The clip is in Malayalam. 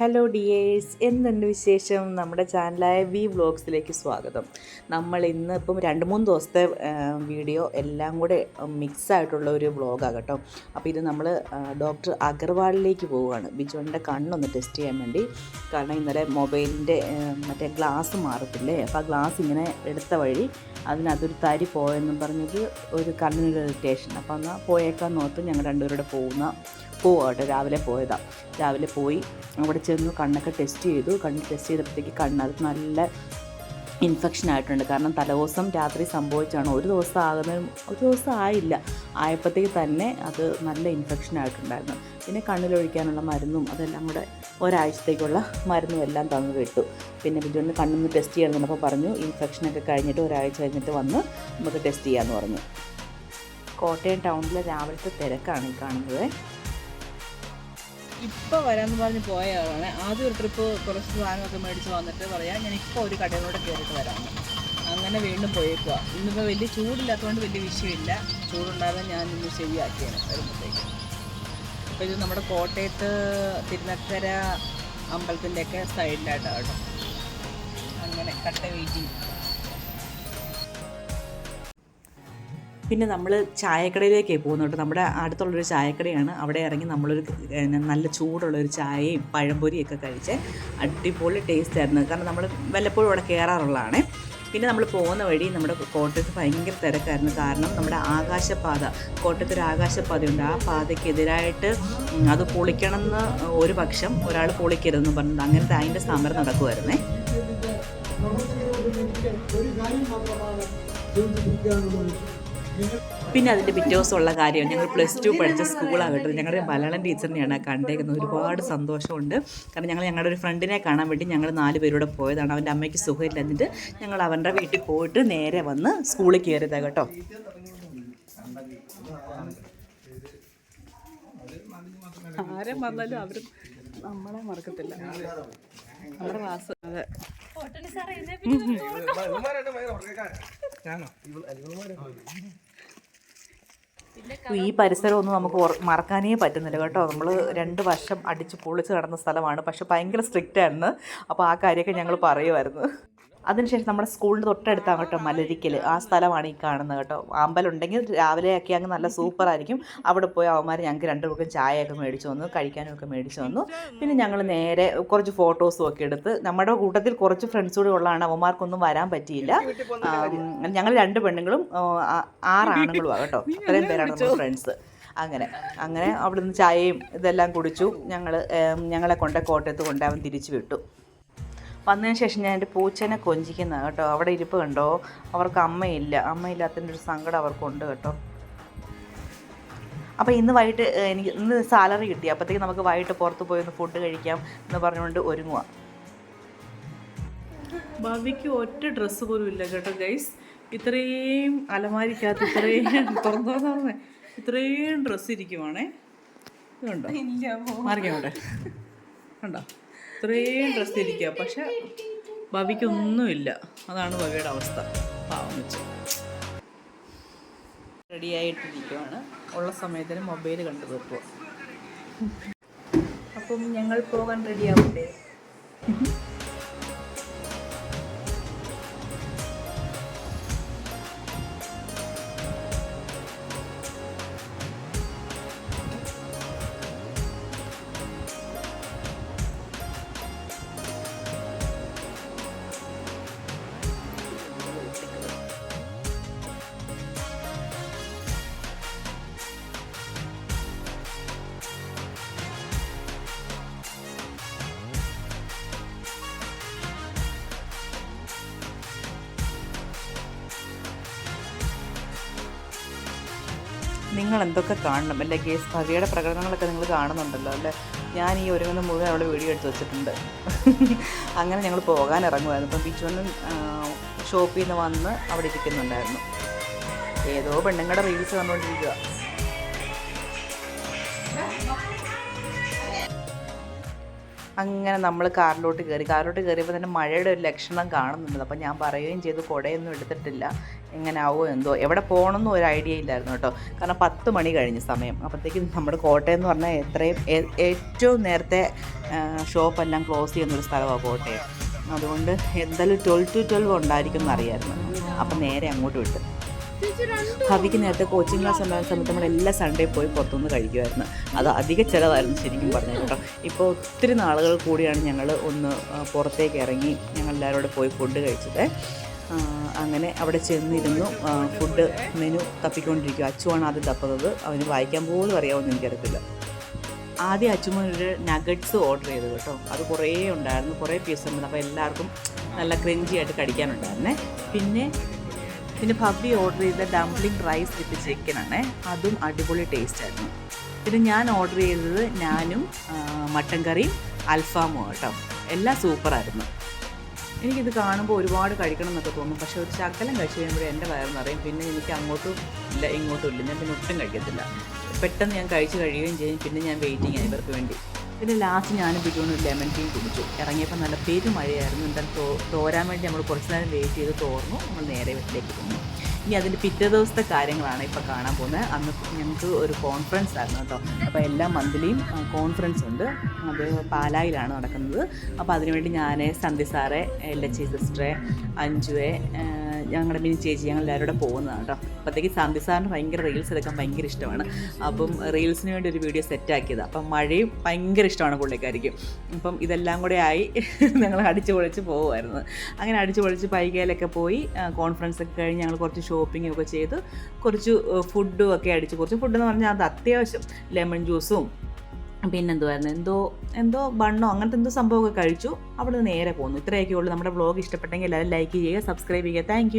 ഹലോ ഡിയേഴ്സ് എന്തുണ്ട് വിശേഷം? നമ്മുടെ ചാനലായ വി വ്ളോഗ്സിലേക്ക് സ്വാഗതം. നമ്മൾ ഇന്ന് ഇപ്പം രണ്ട് മൂന്ന് ദിവസത്തെ വീഡിയോ എല്ലാം കൂടെ മിക്സ് ആയിട്ടുള്ള ഒരു വ്ളോഗാണ് കേട്ടോ. അപ്പോൾ ഇത് നമ്മൾ ഡോക്ടർ അഗർവാളിലേക്ക് പോവുകയാണ്. ബിജുവിന്റെ കണ്ണൊന്ന് ടെസ്റ്റ് ചെയ്യാൻ വേണ്ടി. കാരണം ഇന്നലെ മൊബൈലിന്റെ മറ്റേ ഗ്ലാസ് മാറത്തില്ലേ? അപ്പോൾ ആ ഗ്ലാസ് ഇങ്ങനെ എടുത്ത വഴി അതിനകത്തൊരു തരി പോയെന്നും പറഞ്ഞത് ഒരു കണ്ണിനൊരു ഇറിറ്റേഷൻ അപ്പോൾ എന്നാൽ പോയേക്കാൻ നോർത്ത് ഞങ്ങൾ രണ്ടുപേരുടെ പോകുന്ന പോവാ കേട്ടോ രാവിലെ പോയതാണ് രാവിലെ പോയി അവിടെ ചെന്ന് കണ്ണൊക്കെ ടെസ്റ്റ് ചെയ്തു. കണ്ണ് ടെസ്റ്റ് ചെയ്തപ്പോഴത്തേക്ക് കണ്ണത് നല്ല ഇൻഫെക്ഷൻ ആയിട്ടുണ്ട്. കാരണം തലേദിവസം രാത്രി സംഭവിച്ചാണ്. ഒരു ദിവസം ആകുന്നതിന് ഒരു ദിവസം ആയില്ല. ആയപ്പോഴത്തേക്ക് തന്നെ അത് നല്ല ഇൻഫെക്ഷൻ ആയിട്ടുണ്ടായിരുന്നു. പിന്നെ കണ്ണിലൊഴിക്കാനുള്ള മരുന്നും അതെല്ലാം കൂടെ ഒരാഴ്ചത്തേക്കുള്ള മരുന്നും എല്ലാം തന്നു വിട്ടു. പിന്നെ ബിജുവിന് കണ്ണൊന്ന് ടെസ്റ്റ് ചെയ്യാൻ പറഞ്ഞപ്പോൾ പറഞ്ഞു. ഇൻഫെക്ഷനൊക്കെ കഴിഞ്ഞിട്ട് ഒരാഴ്ച കഴിഞ്ഞിട്ട് വന്ന് നമുക്ക് ടെസ്റ്റ് ചെയ്യാമെന്ന് പറഞ്ഞു. കോട്ടയം ടൗണിലെ രാവിലത്തെ തിരക്കാണ് ഈ കാണുന്നത്. ഇപ്പോൾ വരാമെന്ന് പറഞ്ഞ് പോയ ആളാണ്. ആദ്യം ഒരു ട്രിപ്പ് കുറച്ച് സാധനമൊക്കെ മേടിച്ച് വന്നിട്ട് പറയാം ഞാൻ ഇപ്പോൾ ഒരു കടയിലൂടെ കയറിയിട്ട് വരാം. അങ്ങനെ വീണ്ടും പോയേക്കുക ഇന്നിപ്പോൾ വലിയ ചൂടില്ലാത്തതുകൊണ്ട് വലിയ വിഷയമില്ല. ചൂടുണ്ടാകാൻ ഞാൻ ഇന്ന് ശരിയാക്കിയാണ് വരുമ്പോഴത്തേക്ക് അപ്പോൾ ഇത് നമ്മുടെ കോട്ടയത്ത് തിരുനക്കര അമ്പലത്തിന്റെയൊക്കെ സൈഡിലായിട്ടാണ് കേട്ടോ. അങ്ങനെ കട്ട വെയിറ്റിംഗ് പിന്നെ നമ്മൾ ചായക്കടയിലേക്ക് പോകുന്നു കേട്ടോ നമ്മുടെ അടുത്തുള്ളൊരു ചായക്കടയാണ്. അവിടെ ഇറങ്ങി നമ്മളൊരു നല്ല ചൂടുള്ളൊരു ചായയും പഴംപൊരിയും ഒക്കെ കഴിച്ച് അടിപൊളി ടേസ്റ്റ് ആയിരുന്നു കാരണം നമ്മൾ വല്ലപ്പോഴും അവിടെ കയറാറുള്ളതാണ് പിന്നെ നമ്മൾ പോകുന്ന വഴി നമ്മുടെ കോട്ടയത്ത് ഭയങ്കര തിരക്കായിരുന്നു. കാരണം നമ്മുടെ ആകാശപാത കോട്ടയത്തൊരു ആകാശപാതയുണ്ട് ആ പാതയ്ക്കെതിരായിട്ട് അത് പൊളിക്കണം എന്ന് ഒരു പക്ഷം ഒരാൾ പൊളിക്കരുതെന്ന് പറഞ്ഞത് അങ്ങനത്തെ അതിന്റെ സമരം നടക്കുമായിരുന്നേ പിന്നെ അതിന്റെ പിറ്റേ ദിവസമുള്ള കാര്യം ഞങ്ങൾ പ്ലസ് ടു പഠിച്ച സ്കൂളാകട്ടെ ഞങ്ങളുടെ മലയാളം ടീച്ചറിനെയാണ് കണ്ടേക്കുന്നത്. ഒരുപാട് സന്തോഷമുണ്ട്. കാരണം ഞങ്ങൾ ഞങ്ങളുടെ ഒരു ഫ്രണ്ടിനെ കാണാൻ വേണ്ടി ഞങ്ങൾ നാല് പേരൂടെ പോയതാണ്. അവന്റെ അമ്മയ്ക്ക് സുഖമില്ല. എന്നിട്ട് ഞങ്ങൾ അവന്റെ വീട്ടിൽ പോയിട്ട് നേരെ വന്ന് സ്കൂളിൽ കയറിയതാണ് കേട്ടോ. ആരും വന്നാലും അവർ നമ്മളെ മറക്കത്തില്ല. നമ്മുടെ ക്ലാസ് അതെ. ഈ പരിസരമൊന്നും നമുക്ക് മറക്കാനേ പറ്റുന്നില്ല കേട്ടോ. നമ്മൾ രണ്ട് വർഷം അടിച്ച് പൊളിച്ച് നടന്ന സ്ഥലമാണ്. പക്ഷെ ഭയങ്കര സ്ട്രിക്റ്റ് ആയിരുന്നു. അപ്പോൾ ആ കാര്യമൊക്കെ ഞങ്ങൾ പറയുമായിരുന്നു. അതിനുശേഷം നമ്മുടെ സ്കൂളിന് തൊട്ടടുത്താണ് കേട്ടോ മലരിക്കൽ ആ സ്ഥലമാണ് ഈ കാണുന്നത് കേട്ടോ. അമ്പലം ഉണ്ടെങ്കിൽ രാവിലെ ഒക്കെ അങ്ങ് നല്ല സൂപ്പറായിരിക്കും. അവിടെ പോയി അവന്മാർ ഞങ്ങൾക്ക് രണ്ടു പേർക്കും ചായയൊക്കെ മേടിച്ചു വന്നു കഴിക്കാനും ഒക്കെ മേടിച്ചു വന്നു. പിന്നെ ഞങ്ങൾ നേരെ കുറച്ച് ഫോട്ടോസും ഒക്കെ എടുത്ത് നമ്മുടെ കൂട്ടത്തിൽ കുറച്ച് ഫ്രണ്ട്സ് കൂടി ഉള്ളതാണ്. അവന്മാർക്കൊന്നും വരാൻ പറ്റിയില്ല. ഞങ്ങൾ രണ്ട് പെണ്ണുങ്ങളും ആറാണുങ്ങളും കേട്ടോ. അത്രയും പേരാണ് ഫ്രണ്ട്സ് അങ്ങനെ അങ്ങനെ അവിടുന്ന് ചായയും ഇതെല്ലാം കുടിച്ചു. ഞങ്ങൾ ഞങ്ങളെ കൊണ്ട് കോട്ടയത്ത് കൊണ്ടവൻ തിരിച്ചു വിട്ടു. വന്നതിന് ശേഷം ഞാൻ എന്റെ പൂച്ചനെ കൊഞ്ചിക്കുന്നത് കേട്ടോ. അവിടെ ഇരിപ്പ് കണ്ടോ? അവർക്ക് അമ്മയില്ല. അമ്മയില്ലാത്തതിന്റെ ഒരു സങ്കടം അവർക്കുണ്ട് കേട്ടോ. അപ്പോൾ ഇന്ന് വൈകിട്ട് എനിക്ക് ഇന്ന് സാലറി കിട്ടി. അപ്പോഴത്തേക്ക് നമുക്ക് വൈകിട്ട് പുറത്ത് പോയി ഒന്ന് ഫുഡ് കഴിക്കാം എന്ന് പറഞ്ഞുകൊണ്ട് ഒരുങ്ങുക ഭാവിക്ക് ഒറ്റ ഡ്രസ്സ് പോലും ഇല്ല കേട്ടോ ഗൈസ് ഇത്രയും അലമാരിക്കകത്ത് ഇത്രയും തുറന്നു തുറന്നേ ഇത്രയും ഡ്രസ്സ് ഇരിക്കുവാണേ. ഇതുണ്ടോ? മാറിക്കോട്ടെ കണ്ടോ? ഇത്രയും ഡ്രസ്സ് ഇരിക്കുക പക്ഷെ ഭവിക്കൊന്നുമില്ല. അതാണ് ഭവിയുടെ അവസ്ഥ. പാവം വെച്ച് റെഡി ആയിട്ടിരിക്കുവാണ്. ഉള്ള സമയത്തിന് മൊബൈൽ കണ്ടു തീർക്കുക അപ്പം ഞങ്ങൾ പോകാൻ റെഡിയാവണ്ടേ നിങ്ങൾ എന്തൊക്കെ കാണണം? അല്ലേ കേസ് ഭവിയുടെ പ്രകടനങ്ങളൊക്കെ നിങ്ങൾ കാണുന്നുണ്ടല്ലോ അല്ലേ? ഞാൻ ഈ ഒരുങ്ങുന്ന മുഴുവൻ അവിടെ വീഡിയോ എടുത്ത് വെച്ചിട്ടുണ്ട്. അങ്ങനെ ഞങ്ങൾ പോകാൻ ഇറങ്ങുമായിരുന്നു അപ്പം ബിച്ചുവണ്ണൻ ഷോപ്പിൽ നിന്ന് വന്ന് അവിടെ ഇരിക്കുന്നുണ്ടായിരുന്നു. ഏതോ പെണ്ണുങ്ങളുടെ റീൽസ് കണ്ടുകൊണ്ടിരിക്കുക അങ്ങനെ നമ്മൾ കാറിലോട്ട് കയറി. കാറിലോട്ട് കയറിയപ്പോൾ തന്നെ മഴയുടെ ഒരു ലക്ഷണം കാണുന്നുണ്ട്. അപ്പോൾ ഞാൻ പറയുകയും ചെയ്തു കുടയൊന്നും എടുത്തിട്ടില്ല. എങ്ങനെ ആവോ എന്തോ? എവിടെ പോകണമെന്നും ഒരു ഐഡിയ ഇല്ലായിരുന്നു കേട്ടോ. കാരണം പത്ത് മണി കഴിഞ്ഞ സമയം. അപ്പോഴത്തേക്കും നമ്മുടെ കോട്ടയം എന്ന് പറഞ്ഞാൽ എത്രയും ഏറ്റവും നേരത്തെ ഷോപ്പെല്ലാം ക്ലോസ് ചെയ്യുന്നൊരു സ്ഥലമാണ് കോട്ടയം. അതുകൊണ്ട് എന്തായാലും ട്വൽവ് ടു ട്വൽവ് ഉണ്ടായിരിക്കും എന്നറിയായിരുന്നു അപ്പം നേരെ അങ്ങോട്ട് വിട്ടു. ഭവിക്ക് നേരത്തെ കോച്ചിങ് ക്ലാസ് ഉണ്ടാകുന്ന സമയത്ത് നമ്മൾ എല്ലാ സൺഡേ പോയി പുറത്തുനിന്ന് കഴിക്കുമായിരുന്നു. അത് അധിക ചിലവായിരുന്നു ശരിക്കും പറഞ്ഞു കേട്ടോ. ഇപ്പോൾ ഒത്തിരി നാളുകൾ കൂടിയാണ് ഞങ്ങൾ ഒന്ന് പുറത്തേക്ക് ഇറങ്ങി ഞങ്ങൾ എല്ലാവരും കൂടെ പോയി ഫുഡ് കഴിച്ചത്. അങ്ങനെ അവിടെ ചെന്നിരുന്നു. ഫുഡ് മെനു തപ്പിക്കൊണ്ടിരിക്കും അച്ചുവാണ് ആദ്യം തപ്പുന്നത്. അവന് വായിക്കാൻ പോലും അറിയാമെന്ന് എനിക്കറിയത്തില്ല. ആദ്യം അച്ചുമോൻ നഗറ്റ്സ് ഓർഡർ ചെയ്തു കേട്ടോ. അത് കുറേ ഉണ്ടായിരുന്നു. കുറേ പീസ് ഉണ്ടായിരുന്നു. അപ്പോൾ എല്ലാവർക്കും നല്ല ക്രഞ്ചി ആയിട്ട് കടിക്കാനുണ്ടായിരുന്നേ പിന്നെ പിന്നെ ഭവ്യ ഓർഡർ ചെയ്ത ഡംപ്ലിംഗ് റൈസ് വിത്ത് ചിക്കൻ ചിക്കനാണ് അതും അടിപൊളി ടേസ്റ്റ് ആയിരുന്നു. പിന്നെ ഞാൻ ഓർഡർ ചെയ്തത് ഞാനും മട്ടൻ കറിയും അൽഫാമും കേട്ടോ എല്ലാം സൂപ്പറായിരുന്നു എനിക്കിത് കാണുമ്പോൾ ഒരുപാട് കഴിക്കണം എന്നൊക്കെ തോന്നും. പക്ഷേ ഒരു ശകലം കഴിച്ച് കഴിയുമ്പോഴേ എന്റെ വയറ് നിറയും. പിന്നെ എനിക്ക് അങ്ങോട്ടും ഇല്ല ഇങ്ങോട്ടും ഇല്ല. ഞാൻ പിന്നെ ഒട്ടും കഴിക്കത്തില്ല. പെട്ടെന്ന് ഞാൻ കഴിച്ച് കഴിയുകയും ചെയ്യും. പിന്നെ ഞാൻ വെയിറ്റിംഗ് ആണ് ഇവർക്ക് വേണ്ടി. പിന്നെ ലാസ്റ്റ് ഞാനും ബിജുവിനും ഒരു ലെമൺ ടീ കുടിച്ചു. ഇറങ്ങിയപ്പോൾ നല്ല പെരും മഴയായിരുന്നു. എന്തായാലും തോ തോരാൻ വേണ്ടി നമ്മൾ കുറച്ച് നേരം വെയിറ്റ് ചെയ്ത് തോർന്നു. നമ്മൾ നേരെ വീട്ടിലേക്ക് പോന്നു. ഇനി അതിന്റെ പിറ്റേ ദിവസത്തെ കാര്യങ്ങളാണ് ഇപ്പോൾ കാണാൻ പോകുന്നത്. അന്ന് ഞങ്ങൾക്ക് ഒരു കോൺഫറൻസ് ആയിരുന്നു കേട്ടോ. അപ്പോൾ എല്ലാ മന്ത്ലിയും കോൺഫറൻസ് ഉണ്ട്. അത് പാലായിലാണ് നടക്കുന്നത്. അപ്പോൾ അതിനുവേണ്ടി ഞാൻ സന്ധ്യ സാറെ എച്ച് സിസ്റ്ററെ അഞ്ജുവെ ഞങ്ങളുടെ മിനി ചേച്ചി ഞങ്ങൾ എല്ലാവരും കൂടെ പോകുന്നതാണ് കേട്ടോ. അപ്പോഴത്തേക്ക് സാന്തി സാറിന് ഭയങ്കര റീൽസ് എടുക്കാൻ ഭയങ്കര ഇഷ്ടമാണ്. അപ്പം റീൽസിന് വേണ്ടി ഒരു വീഡിയോ സെറ്റാക്കിയത് അപ്പം മഴയും ഭയങ്കര ഇഷ്ടമാണ് പുള്ളിക്കാരിക്കും. അപ്പം ഇതെല്ലാം കൂടെ ആയി ഞങ്ങൾ അടിച്ചു പൊളിച്ച് പോകുമായിരുന്നു അങ്ങനെ അടിച്ചു പൊളിച്ച് പൈകയിലൊക്കെ പോയി കോൺഫറൻസ് ഒക്കെ കഴിഞ്ഞ് ഞങ്ങൾ കുറച്ച് ഷോപ്പിംഗ് ഒക്കെ ചെയ്ത് കുറച്ച് ഫുഡും ഒക്കെ അടിച്ച്. കുറച്ച് ഫുഡ് എന്ന് പറഞ്ഞാൽ അത് അത്യാവശ്യം ലെമൺ ജ്യൂസും പിന്നെന്തുവായിരുന്നു? എന്തോ എന്തോ ബണ്ണോ അങ്ങനത്തെ എന്തോ സംഭവമൊക്കെ കഴിച്ചു. അവിടെ നിന്ന് നേരെ പോന്നു. ഇത്രയൊക്കെ ഉള്ളൂ നമ്മുടെ വ്ളോഗ് ഇഷ്ടപ്പെട്ടെങ്കിൽ എല്ലാവരും ലൈക്ക് ചെയ്യുക സബ്സ്ക്രൈബ് ചെയ്യുക. താങ്ക്